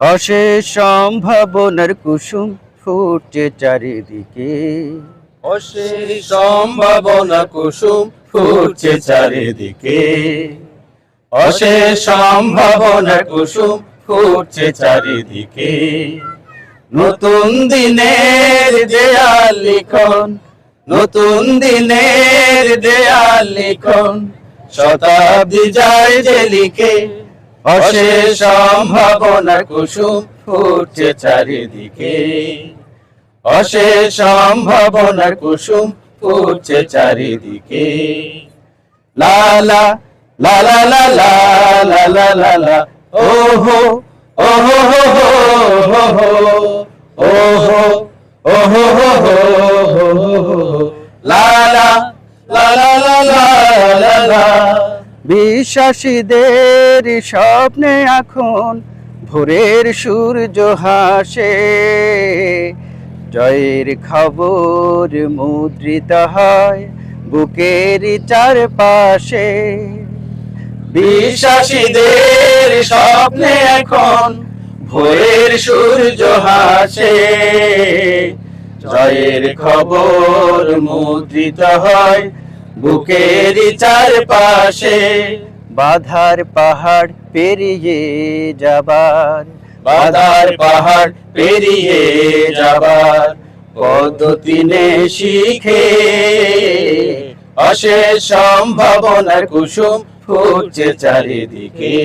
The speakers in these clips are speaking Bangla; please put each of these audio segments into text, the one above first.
অশেষ সম্ভাবনার কুসুম ফুটছে চারিদিকে। অশেষ সম্ভাবনা কুসুম ফুটছে চারিদিকে। অশেষ সম্ভাবনা কুসুম ফুটছে চারিদিকে। নতুন দিনের দেয়াল লিখন, নতুন দিনের দেয়াল লিখন, শতাব্দী যায় যে লিখে। অশেষ সম্ভাবনা কুসুম ফুটছে চারিদিকে অশেষ সম্ভাবনার কুসুম ফুটছে চারিদিকে লালা লালা লালা লালা লালা ওহো ওহো হো হো হো ওহো ওহো হো হো বিশ্বাসীদের স্বপ্নে এখন ভোরের সূর্য হাসে। জয়ের খবর মুদ্রিত হয় বুকের চারপাশে। বিশ্বাসীদের স্বপ্নে এখন ভোরের সূর্য হাসে। জয়ের খবর মুদ্রিত হয় বুকের চারপাশে বাধার পাহাড় পেরিয়ে যাবার। বাধার পাহাড় পেরিয়ে যাবার। পদ্ধতি নে শিখে অশেষ সম্ভাবনার কুসুম ফুটছে চারিদিকে।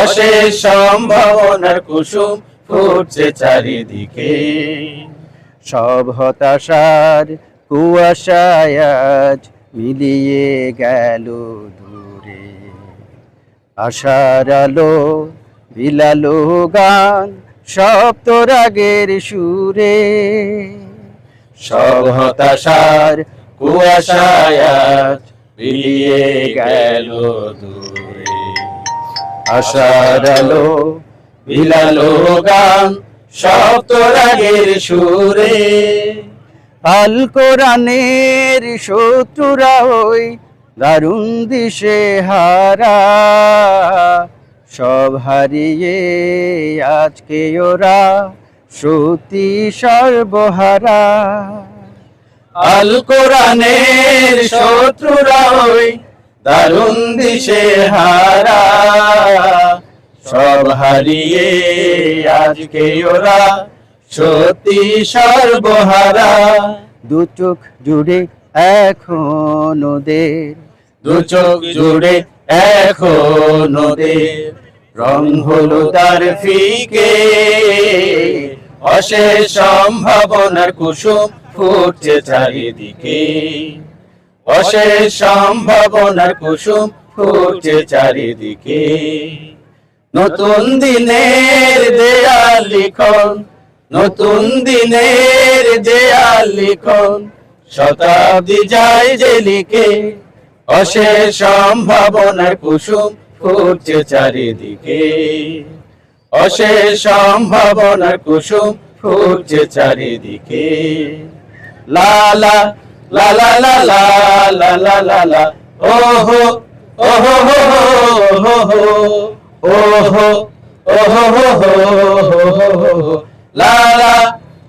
অশেষ সম্ভাবনার কুসুম ফুটছে চারিদিকে। সব হতাশার কুয়াশায় আজ মিলিয়ে গেল দূরে। আশার আলো, বিলালো গান, সপ্তরাগের সুরে। সব হতাশার কুয়াশায় আজ মিলিয়ে গেল দূরে। আশার আলো, বিলালো গান, সপ্তরাগের সুরে। আল কোরআনের শত্রুরা ওই দারুণ দিশে হারা। সব হারিয়ে আজকে ওরা সত্যি সর্বহারা। আল কোরআনের শত্রুরা ওই দারুণ দিশে হারা। সব হারিয়ে আজকে ওরা সত্যি সর্বহারা। দু চোখ জুড়ে এখন ওদের। দু চোখ জুড়ে এখন ওদের। রং হলো তার ফিকে। অশেষ সম্ভাবনার কুসুম ফুটছে চারিদিকে। অশেষ সম্ভাবনার কুসুম ফুটছে চারিদিকে। নতুন দিনের দেয়াল লিখন নতুন দিনের দেয়াল লিখন শতাব্দী যায় যে লিখে অশেষ সম্ভাবনার কুসুম ফুটছে চারিদিকে অশেষ সম্ভাবনার কুসুম ফুটছে চারিদিকে লালা লালা লালা লালা লালা ওহো ওহো হো হো হো ওহো ওহো হো হো হো হো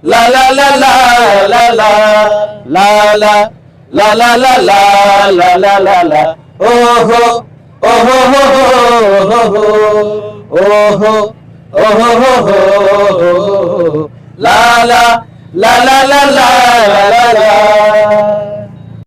লালা লা লা লা লা লা লালা লালা লা লা ওহো হো হো হো ওহো ওহো হো হো লালা লালা লালা